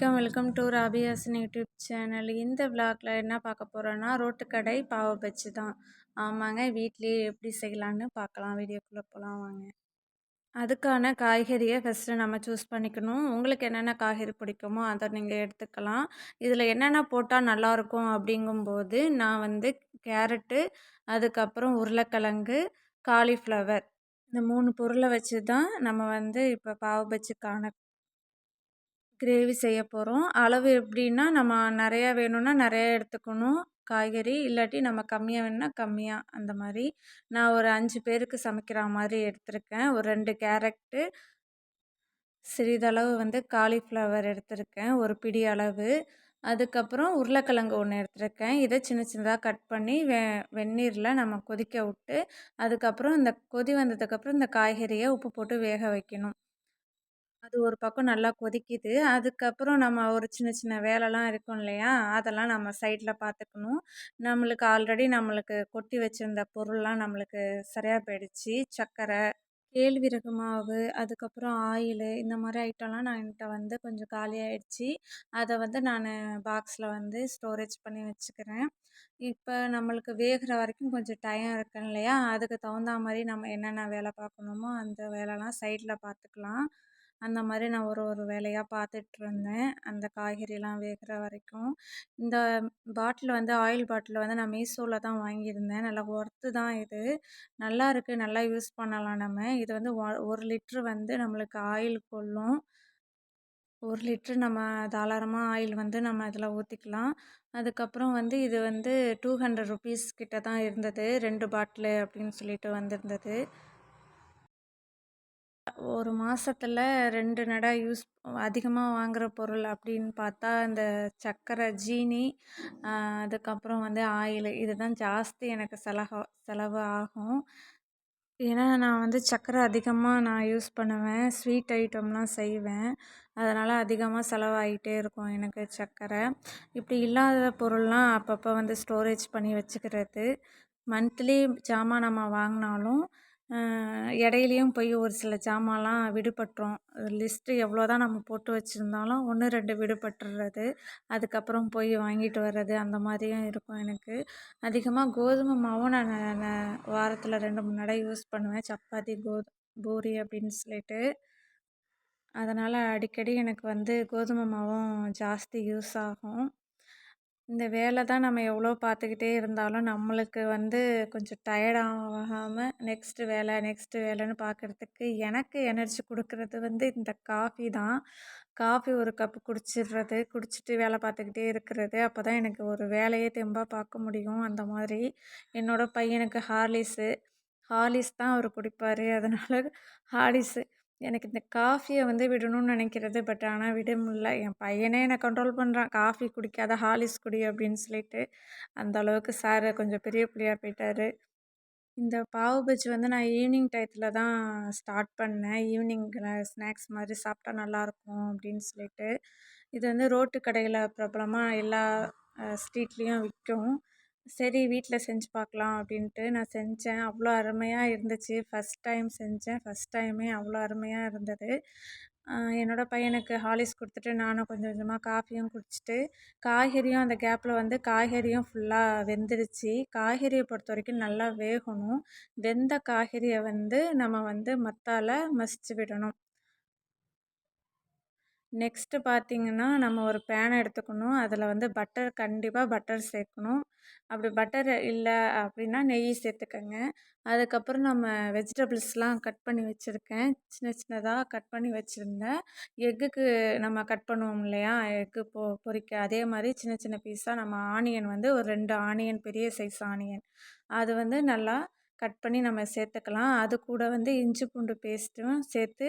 வணக்கம் welcome to ராபியாசன் YouTube channel. இந்த விளாக்ல என்ன பார்க்க போகிறோன்னா ரோட்டுக்கடை பாவ பஜ்ஜி தான். ஆமாங்க வீட்லேயே எப்படி செய்யலான்னு பார்க்கலாம். வீடியோக்குள்ளே போகலாம் வாங்க. அதுக்கான காய்கறியை ஃபஸ்ட்டு நம்ம சூஸ் பண்ணிக்கணும். உங்களுக்கு என்னென்ன காய்கறி பிடிக்குமோ அதை நீங்கள் எடுத்துக்கலாம். இதில் என்னென்ன போட்டால் நல்லாயிருக்கும் அப்படிங்கும்போது நான் வந்து கேரட்டு அதுக்கப்புறம் உருளைக்கிழங்கு காலிஃப்ளவர் இந்த மூணு பொருளை வச்சு தான் நம்ம வந்து இப்போ பாவ பஜ்ஜிக்கான கிரேவி செய்ய போகிறோம் அளவு எப்படின்னா நம்ம நிறையா வேணும்னா நிறையா எடுத்துக்கணும். காய்கறி இல்லாட்டி நம்ம கம்மியாக வேணும்னா கம்மியாக அந்த மாதிரி. நான் ஒரு அஞ்சு பேருக்கு சமைக்கிற மாதிரி எடுத்திருக்கேன். ஒரு ரெண்டு கேரட்டு சிறிதளவு வந்து காலிஃப்ளவர் எடுத்திருக்கேன். ஒரு பிடி அளவு. அதுக்கப்புறம் உருளைக்கிழங்கு ஒன்று எடுத்திருக்கேன். இதை சின்ன சின்னதாக கட் பண்ணி வெ வெந்நீரில் நம்ம கொதிக்க விட்டு அதுக்கப்புறம் இந்த கொதி வந்ததுக்கப்புறம் இந்த காய்கறியை உப்பு போட்டு வேக வைக்கணும். அது ஒரு பக்கம் நல்லா கொதிக்குது. அதுக்கப்புறம் நம்ம ஒரு சின்ன சின்ன வேலைலாம் இருக்கும் இல்லையா? அதெல்லாம் நம்ம சைடில் பார்த்துக்கணும் நம்மளுக்கு ஆல்ரெடி நம்மளுக்கு கொட்டி வச்சுருந்த பொருள்லாம் நம்மளுக்கு சரியாக போயிடுச்சு. சர்க்கரை கேழ்விறகு மாவு அதுக்கப்புறம் ஆயிலு இந்த மாதிரி ஐட்டம்லாம் நான் என்கிட்ட வந்து கொஞ்சம் காலியாகிடுச்சி அதை வந்து நான் பாக்ஸில் வந்து ஸ்டோரேஜ் பண்ணி வச்சுக்கிறேன். இப்போ நம்மளுக்கு வேகிற வரைக்கும் கொஞ்சம் டைம் இருக்கு இல்லையா? அதுக்கு தகுந்த மாதிரி நம்ம என்னென்ன வேலை பார்க்கணுமோ அந்த வேலைலாம் சைடில் பார்த்துக்கலாம் அந்த மாதிரி நான் ஒரு ஒரு வேலையாக பார்த்துட்ருந்தேன் அந்த காய்கறிலாம் வேகிற வரைக்கும். இந்த பாட்டில் வந்து ஆயில் பாட்டில் வந்து நான் மீஷோவில் தான் வாங்கியிருந்தேன். நல்லா ஒர்த்து தான் இது. நல்லா இருக்குது நல்லா யூஸ் பண்ணலாம் நம்ம. இது வந்து ஒ ஒரு லிட்ரு வந்து நம்மளுக்கு ஆயில் கொள்ளும். ஒரு லிட்ரு நம்ம தாராளமாக ஆயில் வந்து நம்ம இதில் ஊற்றிக்கலாம் அதுக்கப்புறம் வந்து இது வந்து டூ ஹண்ட்ரட் ருபீஸ் கிட்ட தான் இருந்தது. ரெண்டு பாட்டிலு அப்படின்னு சொல்லிட்டு வந்திருந்தது. ஒரு மாசத்தில் ரெண்டு நடை யூஸ் அதிகமாக வாங்குகிற பொருள் அப்படின்னு பார்த்தா இந்த சர்க்கரை ஜீனி அதுக்கப்புறம் வந்து ஆயிலு இது தான் ஜாஸ்தி எனக்கு செலவு செலவு ஆகும். ஏன்னா நான் வந்து சர்க்கரை அதிகமாக நான் யூஸ் பண்ணுவேன். ஸ்வீட் ஐட்டம்லாம் செய்வேன். அதனால் அதிகமாக செலவாகிட்டே இருக்கும் எனக்கு சர்க்கரை இப்படி இல்லாத பொருள்லாம் அப்பப்போ வந்து ஸ்டோரேஜ் பண்ணி வச்சுக்கிறது. மந்த்லி ஜாமான் நம்ம வாங்கினாலும் இடையிலையும் போய் ஒரு சில ஜாமான்லாம் விடுபட்டுரும் லிஸ்ட்டு எவ்வளோ தான் நம்ம போட்டு வச்சுருந்தாலும் ஒன்று ரெண்டு விடுபட்டுறது. அதுக்கப்புறம் போய் வாங்கிட்டு வர்றது அந்த மாதிரியும் இருக்கும் எனக்கு. அதிகமாக கோதுமை மாவும் நான் நான் வாரத்தில் ரெண்டு மூணு நடை யூஸ் பண்ணுவேன். சப்பாத்தி கோது பூரி அப்படின்னு சொல்லிட்டு. அதனால் அடிக்கடி எனக்கு வந்து கோதுமை மாவும் ஜாஸ்தி யூஸ் ஆகும். இந்த வேலை தான் நம்ம எவ்வளோ பார்த்துக்கிட்டே இருந்தாலும் நம்மளுக்கு வந்து கொஞ்சம் டயர்ட் ஆகாமல் நெக்ஸ்ட்டு வேலை நெக்ஸ்ட்டு வேலைன்னு பார்க்குறதுக்கு எனக்கு எனர்ஜி கொடுக்கறது வந்து இந்த காஃபி தான். காஃபி ஒரு கப்பு குடிச்சிடுறது குடிச்சிட்டு வேலை பார்த்துக்கிட்டே இருக்கிறது. அப்போ தான் எனக்கு ஒரு வேலையே தெம்பாக பார்க்க முடியும் அந்த மாதிரி. என்னோடய பையனுக்கு ஹார்லிஸு. ஹார்லிஸ் தான் அவர் குடிப்பார். அதனால் ஹார்லிஸு. எனக்கு இந்த காஃபியை வந்து விடணும்னு நினைக்கிறது பட் ஆனால் விட முடில என் பையனே என்னை கண்ட்ரோல் பண்ணுறான் காஃபி குடிக்காத ஹாலிஸ் குடி அப்படின்னு சொல்லிட்டு அந்த அளவுக்கு சார் கொஞ்சம் பெரிய பிள்ளையாக போயிட்டார். இந்த பாவு பஜ்ஜி வந்து நான் ஈவினிங் டயத்தில் தான் ஸ்டார்ட் பண்ணேன். ஈவினிங்கில் ஸ்நாக்ஸ் மாதிரி சாப்பிட்டா நல்லாயிருக்கும் அப்படின்னு சொல்லிட்டு இது வந்து ரோட்டு கடையில் பிரபலமாக எல்லா ஸ்ட்ரீட்லேயும் விற்கும் சரி வீட்டில் செஞ்சு பார்க்கலாம் அப்படின்ட்டு நான் செஞ்சேன். அவ்வளோ அருமையாக இருந்துச்சு. ஃபஸ்ட் டைம் செஞ்சேன். ஃபஸ்ட் டைமே அவ்வளோ அருமையாக இருந்தது. என்னோட பையனுக்கு ஹாலிஸ் கொடுத்துட்டு நானும் கொஞ்சம் கொஞ்சமாக காஃபியும் குடிச்சிட்டு காய்கறியும் அந்த கேப்பில் வந்து காய்கறியும் ஃபுல்லாக வெந்துருச்சு காய்கறியை பொறுத்த வரைக்கும் நல்லா வேகணும். வெந்த காய்கறியை வந்து நம்ம வந்து மத்தால் மசிச்சு விடணும். நெக்ஸ்ட்டு பார்த்திங்கன்னா நம்ம ஒரு பேனை எடுத்துக்கணும். அதில் வந்து பட்டர் கண்டிப்பாக பட்டர் சேர்க்கணும். அப்படி பட்டர் இல்லை அப்படின்னா நெய் சேர்த்துக்கங்க. அதுக்கப்புறம் நம்ம வெஜிடபிள்ஸ்லாம் கட் பண்ணி வச்சுருக்கேன். சின்ன சின்னதாக கட் பண்ணி வச்சுருந்தேன். எக்குக்கு நம்ம கட் பண்ணுவோம் இல்லையா? எக்கு பொ பொரிக்க அதே மாதிரி சின்ன சின்ன பீஸாக நம்ம ஆனியன் வந்து ஒரு ரெண்டு ஆனியன் பெரிய சைஸ் ஆனியன். அது வந்து நல்லா கட் பண்ணி நம்ம சேர்த்துக்கலாம். அது கூட வந்து இஞ்சி பூண்டு பேஸ்ட்டும் சேர்த்து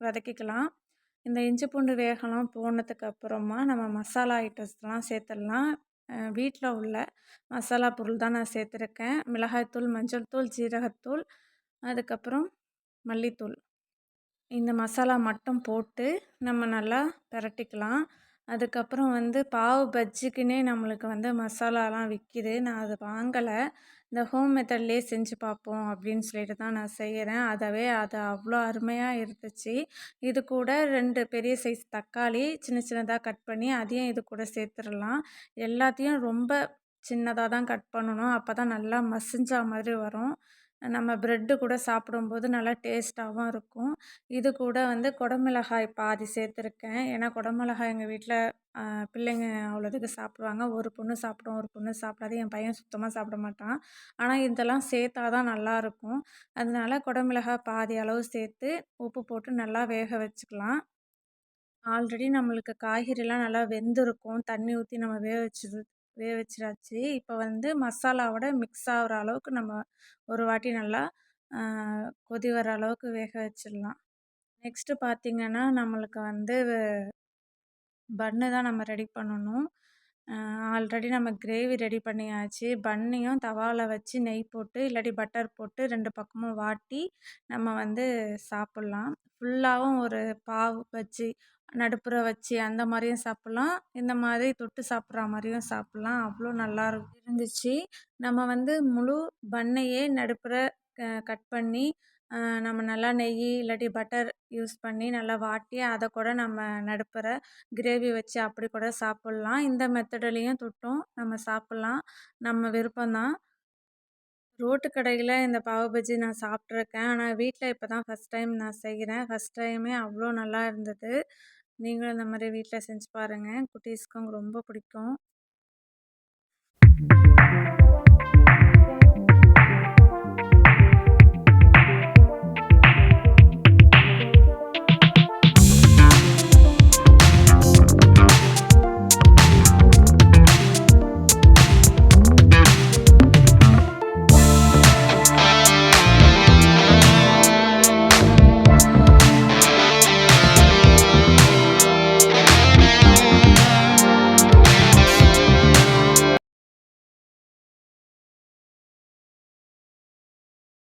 வதக்கிக்கலாம். இந்த இஞ்சி பூண்டு வேகலாம் போனதுக்கு அப்புறமா நம்ம மசாலா ஐட்டம்ஸ்லாம் சேர்த்துடலாம். வீட்டில் உள்ள மசாலா பொருள் தான் நான் சேர்த்துருக்கேன். மிளகாய்த்தூள் மஞ்சள் தூள் ஜீரகத்தூள் அதுக்கப்புறம் மல்லித்தூள். இந்த மசாலா மட்டும் போட்டு நம்ம நல்லா பிரட்டிக்கலாம். அதுக்கப்புறம் வந்து பாவு பஜ்ஜிக்குன்னே நம்மளுக்கு வந்து மசாலாலாம் விற்கிது நான் அதை வாங்கலை. இந்த ஹோம் மெத்தட்லேயே செஞ்சு பார்ப்போம் அப்படின்னு சொல்லிட்டு தான் நான் செய்கிறேன் அதவே அது அவ்வளோ அருமையாக இருந்துச்சு. இது கூட ரெண்டு பெரிய சைஸ் தக்காளி சின்ன சின்னதாக கட் பண்ணி அதையும் இது கூட சேர்த்துடலாம். எல்லாத்தையும் ரொம்ப சின்னதாக தான் கட் பண்ணணும். அப்போ தான் நல்லா மசிஞ்சா மாதிரி வரும். நம்ம ப்ரெட்டு கூட சாப்பிடும்போது நல்லா டேஸ்ட்டாகவும் இருக்கும். இது கூட வந்து குடமிளகாய் பாதி சேர்த்துருக்கேன். ஏன்னா குடமிளகாய் எங்கள் வீட்டில் பிள்ளைங்க அவ்வளோதுக்கு சாப்பிடுவாங்க. ஒரு பொண்ணு சாப்பிடும் ஒரு பொண்ணு சாப்பிடாது. என் பையன் சுத்தமாக சாப்பிட மாட்டான். ஆனால் இதெல்லாம் சேர்த்தா தான் நல்லாயிருக்கும் அதனால குடமிளகாய் பாதி அளவு சேர்த்து உப்பு போட்டு நல்லா வேக வச்சுக்கலாம். ஆல்ரெடி நம்மளுக்கு காய்கறிலாம் நல்லா வெந்திருக்கும். தண்ணி ஊற்றி நம்ம வேக வச்சது வேக வச்சாச்சு இப்போ வந்து மசாலாவோட மிக்ஸ் ஆகிற அளவுக்கு நம்ம ஒரு வாட்டி நல்லா கொதி வர அளவுக்கு வேக வச்சிடலாம். நெக்ஸ்ட்டு பார்த்திங்கன்னா நம்மளுக்கு வந்து பன்னு தான் நம்ம ரெடி பண்ணணும். ஆல்ரெடி நம்ம கிரேவி ரெடி பண்ணியாச்சு. பன்னையும் தவாவில் வச்சு நெய் போட்டு இல்லாட்டி பட்டர் போட்டு ரெண்டு பக்கமும் வாட்டி நம்ம வந்து சாப்பிட்லாம். ஃபுல்லாகவும் ஒரு பாவு வச்சு நடுப்புற வச்சு அந்த மாதிரியும் சாப்பிட்லாம். இந்த மாதிரி தொட்டு சாப்பிட்ற மாதிரியும் சாப்பிட்லாம். அவ்வளோ நல்லா இருந்துச்சு. நம்ம வந்து முழு பண்ணையே நடுப்புற கட் பண்ணி நம்ம நல்லா நெய் இல்லாட்டி பட்டர் யூஸ் பண்ணி நல்லா வாட்டி அதை கூட நம்ம நடுப்புற கிரேவி வச்சு அப்படி கூட சாப்பிட்லாம். இந்த மெத்தடலையும் தொட்டும் நம்ம சாப்பிட்லாம். நம்ம விருப்பம்தான். ரோட்டு கடையில் இந்த பாவு பஜ்ஜி நான் சாப்பிட்ருக்கேன் ஆனால் வீட்டில் இப்போ தான் ஃபஸ்ட் டைம் நான் செய்கிறேன் ஃபஸ்ட் டைமே அவ்வளோ நல்லா இருந்தது. நீங்களும் இந்த மாதிரி வீட்டில் செஞ்சு பாருங்கள் குட்டீஸ்க்கும் ரொம்ப பிடிக்கும்.